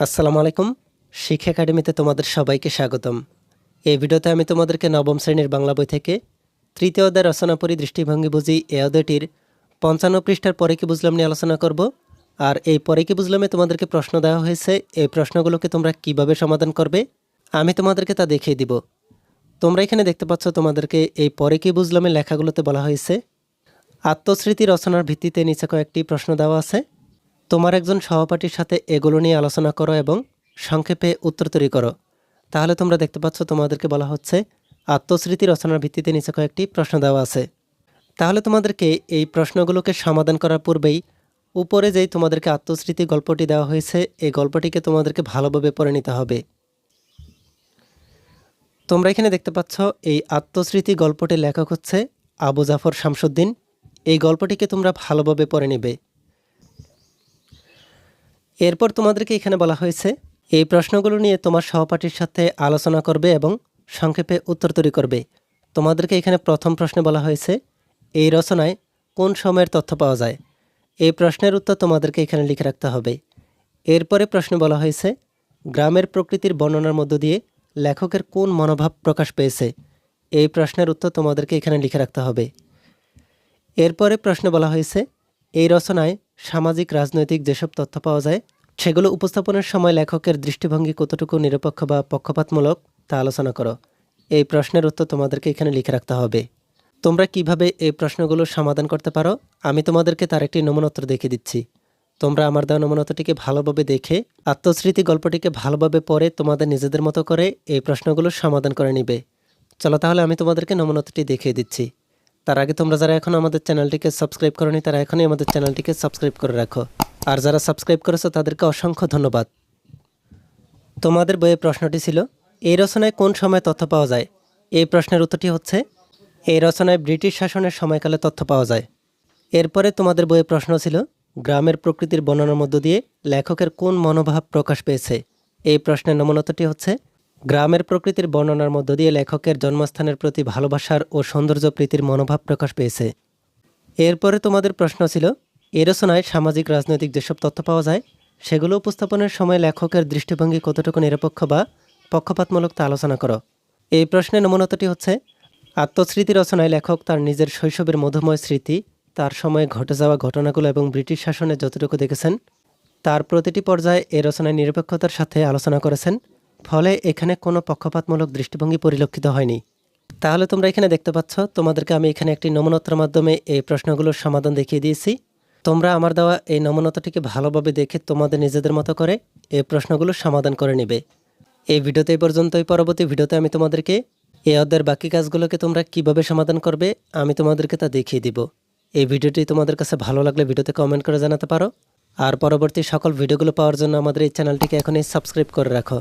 আসসালামু আলাইকুম। শিক্ষা একাডেমিতে তোমাদের সবাইকে স্বাগতম। এই ভিডিওতে আমি তোমাদেরকে নবম শ্রেণির বাংলা বই থেকে তৃতীয় অধ্যায় রচনা পরি দৃষ্টিভঙ্গি বুঝি এ অধ্যায়টির পঞ্চান্ন পৃষ্ঠার পরে কি বুঝলাম নিয়ে আলোচনা করব। আর এই পরে কি বুঝলামে তোমাদেরকে প্রশ্ন দেওয়া হয়েছে, এই প্রশ্নগুলোকে তোমরা কীভাবে সমাধান করবে, আমি তোমাদেরকে তা দেখিয়ে দিব। তোমরা এখানে দেখতে পাচ্ছ তোমাদেরকে এই পরে কি বুঝলামের লেখাগুলোতে বলা হয়েছে। আত্মস্মৃতি রচনার ভিত্তিতে নিচে কয়েকটি প্রশ্ন দেওয়া আছে। তোমার একজন সহপাঠীর সাথে এগুলো নিয়ে আলোচনা করো এবং সংক্ষেপে উত্তর তৈরি করো। তাহলে তোমরা দেখতে পাচ্ছ তোমাদেরকে বলা হচ্ছে, আত্মস্মৃতি রচনার ভিত্তিতে নিচে কয়েকটি প্রশ্ন দেওয়া আছে। তাহলে তোমাদেরকে এই প্রশ্নগুলোকে সমাধান করার পূর্বেই উপরে যেই তোমাদেরকে আত্মস্মৃতি গল্পটি দেওয়া হয়েছে, এই গল্পটিকে তোমাদেরকে ভালোভাবে পড়ে নিতে হবে। তোমরা এখানে দেখতে পাচ্ছ, এই আত্মস্মৃতি গল্পটির লেখক হচ্ছে আবু জাফর শামসুদ্দিন। এই গল্পটিকে তোমরা ভালোভাবে পড়ে নেবে। এরপর তোমাদেরকে এখানে বলা হয়েছে, এই প্রশ্নগুলো নিয়ে তোমার সহপাঠীর সাথে আলোচনা করবে এবং সংক্ষেপে উত্তর তৈরি করবে। তোমাদেরকে এখানে প্রথম প্রশ্নে বলা হয়েছে, এই রচনায় কোন সময়ের তথ্য পাওয়া যায়? এই প্রশ্নের উত্তর তোমাদেরকে এখানে লিখে রাখতে হবে। এরপরে প্রশ্নে বলা হয়েছে, গ্রামের প্রকৃতির বর্ণনার মধ্য দিয়ে লেখকের কোন মনোভাব প্রকাশ পেয়েছে? এই প্রশ্নের উত্তর তোমাদেরকে এখানে লিখে রাখতে হবে। এরপরে প্রশ্নে বলা হয়েছে, এই রচনায় সামাজিক, রাজনৈতিক যেসব তথ্য পাওয়া যায়, সেগুলো উপস্থাপনের সময় লেখকের দৃষ্টিভঙ্গি কতটুকু নিরপেক্ষ বা পক্ষপাতমূলক তা আলোচনা করো। এই প্রশ্নের উত্তর তোমাদেরকে এখানে লিখে রাখতে হবে। তোমরা কীভাবে এই প্রশ্নগুলো সমাধান করতে পারো, আমি তোমাদেরকে তার একটি নমুনোত্তর দেখিয়ে দিচ্ছি। তোমরা আমার দেওয়া নমুনোত্তরটিকে ভালোভাবে দেখে, আত্মস্মৃতি গল্পটিকে ভালোভাবে পড়ে তোমাদের নিজেদের মতো করে এই প্রশ্নগুলো সমাধান করে নিবে। চলো তাহলে আমি তোমাদেরকে নমুনোত্তরটি দেখিয়ে দিচ্ছি। তার আগে তোমরা যারা এখন আমাদের চ্যানেলটিকে সাবস্ক্রাইব করনি, তারা এখনই আমাদের চ্যানেলটিকে সাবস্ক্রাইব করে রাখো। আর যারা সাবস্ক্রাইব করেছ, তাদেরকে অসংখ্য ধন্যবাদ। তোমাদের বইয়ের প্রশ্নটি ছিল, এই রচনায় কোন সময় তথ্য পাওয়া যায়? এই প্রশ্নের উত্তরটি হচ্ছে, এই রচনায় ব্রিটিশ শাসনের সময়কালে তথ্য পাওয়া যায়। এরপরে তোমাদের বইয়ের প্রশ্ন ছিল, গ্রামের প্রকৃতির বর্ণনার মধ্য দিয়ে লেখকের কোন মনোভাব প্রকাশ পেয়েছে? এই প্রশ্নের নমনতটি হচ্ছে গ্রামের প্রকৃতির বর্ণনার মধ্য দিয়ে লেখকের জন্মস্থানের প্রতি ভালোবাসার ও সৌন্দর্য প্রীতির মনোভাব প্রকাশ পেয়েছে। এরপরে তোমাদের প্রশ্ন ছিল, এ রচনায় সামাজিক, রাজনৈতিক যেসব তথ্য পাওয়া যায়, সেগুলো উপস্থাপনের সময় লেখকের দৃষ্টিভঙ্গি কতটুকু নিরপেক্ষ বা পক্ষপাতমূলক তা আলোচনা করো। এই প্রশ্নের নমুনতটি হচ্ছে, আত্মস্মৃতি রচনায় লেখক তার নিজের শৈশবের মধুময় স্মৃতি, তার সময়ে ঘটে যাওয়া ঘটনাগুলো এবং ব্রিটিশ শাসনে যতটুকু দেখেছেন, তার প্রতিটি পর্যায়ে এ রচনায় নিরপেক্ষতার সাথে আলোচনা করেছেন ফলে এখানে কোনো পক্ষপাতমূলক দৃষ্টিভঙ্গি পরিলক্ষিত হয়নি। তাহলে তোমরা এখানে দেখতে পাচ্ছ, তোমাদেরকে আমি এখানে একটি নমনত্রের মাধ্যমে এই প্রশ্নগুলোর সমাধান দেখিয়ে দিয়েছি। তোমরা আমার দেওয়া এই নমনতাটিকে ভালোভাবে দেখে তোমাদের নিজেদের মতো করে এই প্রশ্নগুলোর সমাধান করে নেবে। এই ভিডিওতে এই পর্যন্তই। পরবর্তী ভিডিওতে আমি তোমাদেরকে এই অধ্যায়ের বাকি কাজগুলোকে তোমরা কীভাবে সমাধান করবে, আমি তোমাদেরকে তা দেখিয়ে দিব। এই ভিডিওটি তোমাদের কাছে ভালো লাগলে ভিডিওতে কমেন্ট করে জানাতে পারো। আর পরবর্তী সকল ভিডিওগুলো পাওয়ার জন্য আমাদের এই চ্যানেলটিকে এখনই সাবস্ক্রাইব করে রাখো।